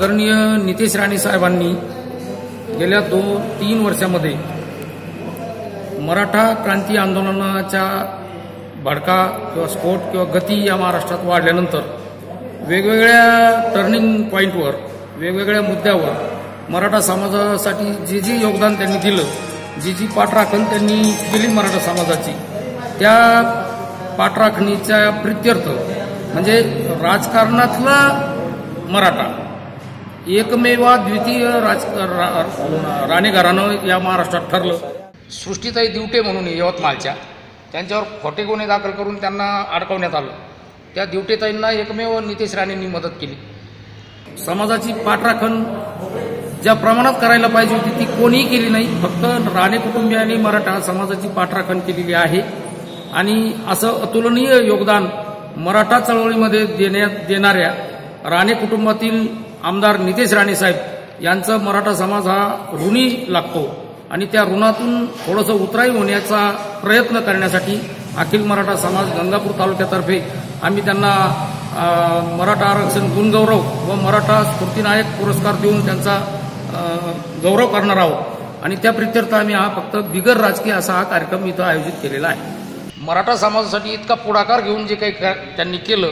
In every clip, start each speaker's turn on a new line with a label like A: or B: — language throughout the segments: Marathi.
A: आदरणीय नितेश राणे साहेबांनी गेल्या दोन तीन वर्षामध्ये मराठा क्रांती आंदोलनाच्या भडका किंवा स्फोट किंवा गती या महाराष्ट्रात वाढल्यानंतर वेगवेगळ्या टर्निंग पॉईंटवर वेगवेगळ्या मुद्द्यावर मराठा समाजासाठी जे जे योगदान त्यांनी दिलं जी जी पाठराखण त्यांनी केली मराठा समाजाची त्या पाठराखणीच्या प्रित्यर्थ म्हणजे राजकारणातला मराठा एकमेवा द्वितीय राज रा- राणे घराणं या महाराष्ट्रात ठरलं. सृष्टीताई दिवटे म्हणून यवतमाळच्या त्यांच्यावर खोटे गुन्हे दाखल करून त्यांना अडकवण्यात आलं. त्या दिवटेताईंना एकमेव नितेश राणेंनी मदत केली. समाजाची पाठराखण ज्या प्रमाणात करायला पाहिजे होती ती कोणीही केली नाही. फक्त राणे कुटुंबियांनी मराठा समाजाची पाठराखण केलेली आहे. आणि असं अतुलनीय योगदान मराठा चळवळीमध्ये देण्यात देणाऱ्या राणे कुटुंबातील आमदार नितेश राणे साहेब यांचा मराठा समाज हा ऋणी लागतो आणि त्या ऋणातून थोडंसं उतराई होण्याचा प्रयत्न करण्यासाठी अखिल मराठा समाज गंगापूर तालुक्यातर्फे आम्ही त्यांना मराठा आरक्षण गुणगौरव व मराठा स्फूर्तीनायक पुरस्कार देऊन त्यांचा गौरव करणार आहोत. आणि त्या प्रित्यर्थ आम्ही हा फक्त बिगर राजकीय असा हा कार्यक्रम इथं आयोजित केलेला आहे. मराठा समाजासाठी इतका पुढाकार घेऊन जे काही त्यांनी केलं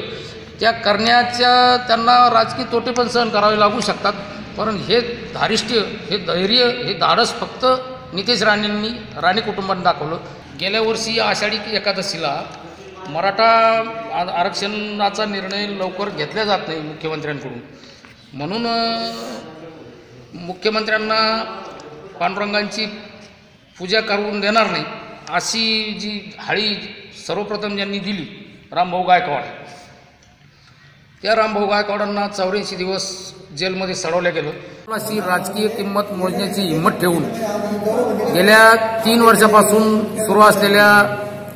A: त्या करण्याच्या त्यांना राजकीय तोटे पण सहन करावे लागू शकतात. पण हे धारिष्ट्य हे धैर्य हे धाडस फक्त नितेश राणेंनी राणे कुटुंबाने दाखवलं. गेल्या वर्षी आषाढी एकादशीला मराठा आरक्षणाचा निर्णय लवकर घेतला जात नाही मुख्यमंत्र्यांकडून. म्हणून मुख्यमंत्र्यांना पांडुरंगांची पूजा करून देणार नाही अशी जी हाळी सर्वप्रथम ज्यांनी दिली रामभाऊ गायकवाड त्या रामभाऊ गायकवाडांना चौऱ्याऐंशी दिवस जेलमध्ये सडवलं गेलं. अशी राजकीय किंमत मोजण्याची हिंमत ठेवून गेल्या तीन वर्षापासून सुरू असलेल्या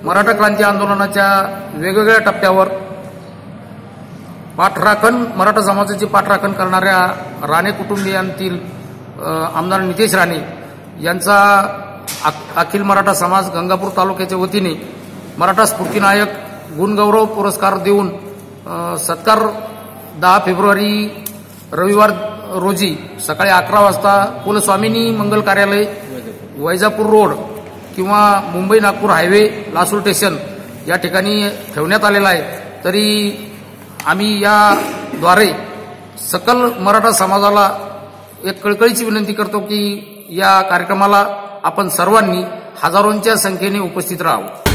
A: मराठा क्रांती आंदोलनाच्या वेगवेगळ्या टप्प्यावर पाठराखण मराठा समाजाची पाठराखण करणाऱ्या राणे कुटुंबियांतील आमदार नितेश राणे यांचा अखिल मराठा समाज गंगापूर तालुक्याच्या वतीने मराठा स्फूर्तीनायक गुणगौरव पुरस्कार देऊन सत्कार दहा फेब्रुवारी रविवार रोजी सकाळी अकरा वाजता कुलस्वामिनी मंगल कार्यालय वैजापूर रोड किंवा मुंबई नागपूर हायवे लासूर स्टेशन या ठिकाणी ठेवण्यात आलेला आहे. तरी आम्ही याद्वारे सकल मराठा समाजाला एक कळकळीची विनंती करतो की या कार्यक्रमाला आपण सर्वांनी हजारोंच्या संख्येने उपस्थित राहावं.